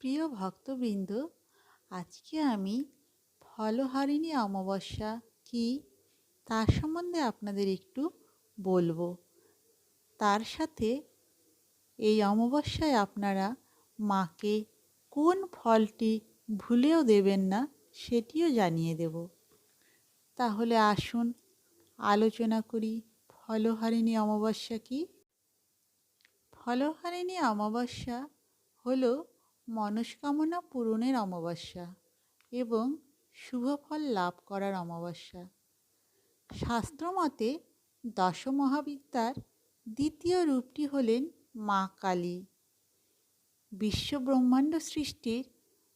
প্রিয় ভক্তবৃন্দ, আজকে আমি ফলহারিণী অমাবস্যা কি তার সম্বন্ধে আপনাদের একটু বলব। তার সাথে এই অমাবস্যায় আপনারা মাকে কোন ফলটি ভুলেও দেবেন না সেটিও জানিয়ে দেব। তাহলে আসুন আলোচনা করি ফলহারিণী অমাবস্যা কি। ফলহারিণী অমাবস্যা হলো মনস্কামনা পূরণের অমাবস্যা এবং শুভ ফল লাভ করার অমাবস্যা। শাস্ত্রমতে দশমহাবিদ্যার দ্বিতীয় রূপটি হলেন মা কালী। বিশ্বব্রহ্মাণ্ড সৃষ্টির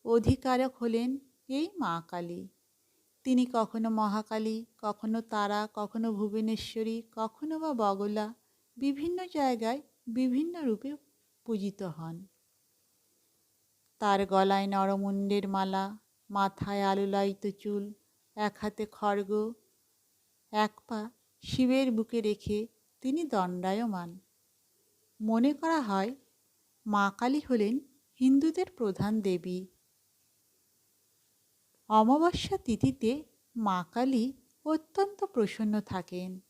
অধিকারক হলেন এই মা কালী। তিনি কখনো মহাকালী, কখনো তারা, কখনো ভুবনেশ্বরী, কখনো বা বগলা বিভিন্ন জায়গায় বিভিন্ন রূপে পূজিত হন। তার গলায় নরমুণ্ডের মালা, মাথায় আলুলায়িত চুল, এক হাতে খড়গ, এক পা শিবের বুকে রেখে তিনি দণ্ডায়মান। মনে করা হয়, মা কালী হলেন হিন্দুদের প্রধান দেবী। অমাবস্যা তিথিতে মা কালী অত্যন্ত প্রসন্ন থাকেন।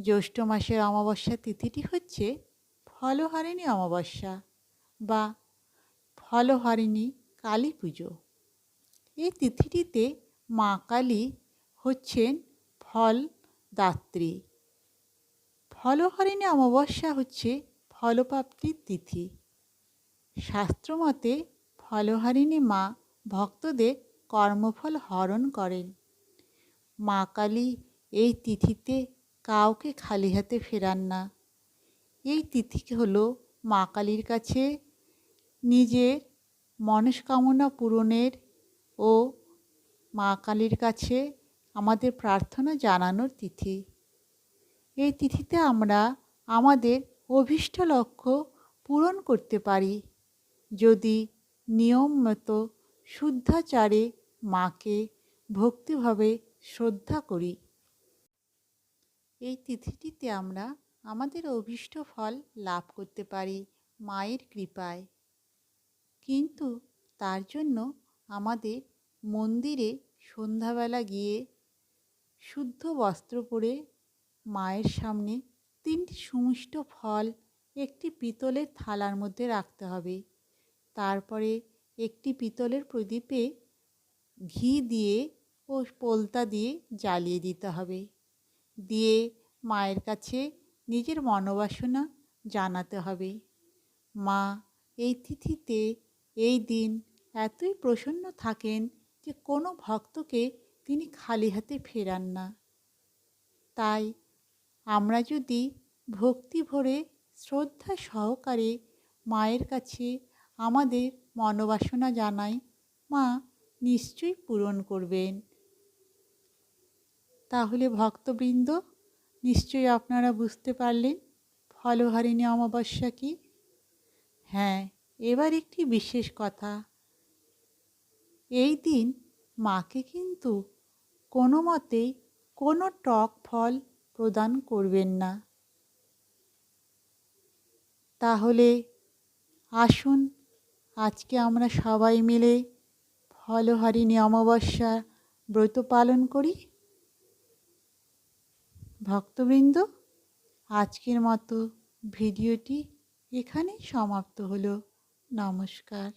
জ্যৈষ্ঠ মাসের অমাবস্যা তিথিটি হচ্ছে ফলহারিণী অমাবস্যা বা ফলহারিণী কালী পুজো। এই তিথিটিতে মা কালী হচ্ছেন ফল দাত্রী। ফলহারিণী অমাবস্যা হচ্ছে ফলপ্রাপ্তির তিথি। শাস্ত্রমতে ফলহারিণী মা ভক্তদের কর্মফল হরণ করেন। মা কালী এই তিথিতে কাউকে খালি হাতে ফেরান না। এই তিথি হলো মা কালীর কাছে নিজের মনস্কামনা পূরণের ও মা কালীর কাছে আমাদের প্রার্থনা জানানোর তিথি। এই তিথিতে আমরা আমাদের অভীষ্ট লক্ষ্য পূরণ করতে পারি যদি নিয়ম মতো শুদ্ধাচারে মাকে ভক্তিভাবে শ্রদ্ধা করি। এই তিথিটিতে আমরা আমাদের অভীষ্ট ফল লাভ করতে পারি মায়ের কৃপায়। কিন্তু তার জন্য আমাদের মন্দিরে সন্ধ্যাবেলা গিয়ে শুদ্ধ বস্ত্র পরে মায়ের সামনে তিনটি সুমিষ্ট ফল, একটি পিতলের থালার মধ্যে রাখতে হবে। তারপরে একটি পিতলের প্রদীপে ঘি দিয়ে ও পোলতা দিয়ে জ্বালিয়ে দিতে হবে। দিয়ে মায়ের কাছে নিজের মনোবাসনা জানাতে হবে। মা এই তিথিতে এই দিন এতই প্রসন্ন থাকেন যে কোনো ভক্তকে তিনি খালি হাতে ফেরান না। তাই আমরা যদি ভক্তি ভরে, শ্রদ্ধা সহকারে মায়ের কাছে আমাদের মনোবাসনা জানাই, মা নিশ্চয়ই পূরণ করবেন। তাহলে ভক্তবৃন্দ, নিশ্চয়ই আপনারা বুঝতে পারলেন ফলহারিণী অমাবস্যা কি? হ্যাঁ এবার একটি বিশেষ কথা। এই দিন মাকে কিন্তু কোনো মতেই কোনো টক ফল প্রদান করবেন না। তাহলে আসুন, আজকে আমরা সবাই মিলে ফলহারিণী অমাবস্যা ব্রত পালন করি। ভক্তবৃন্দ, আজকের মতো ভিডিওটি এখানেই সমাপ্ত হলো। নমস্কার।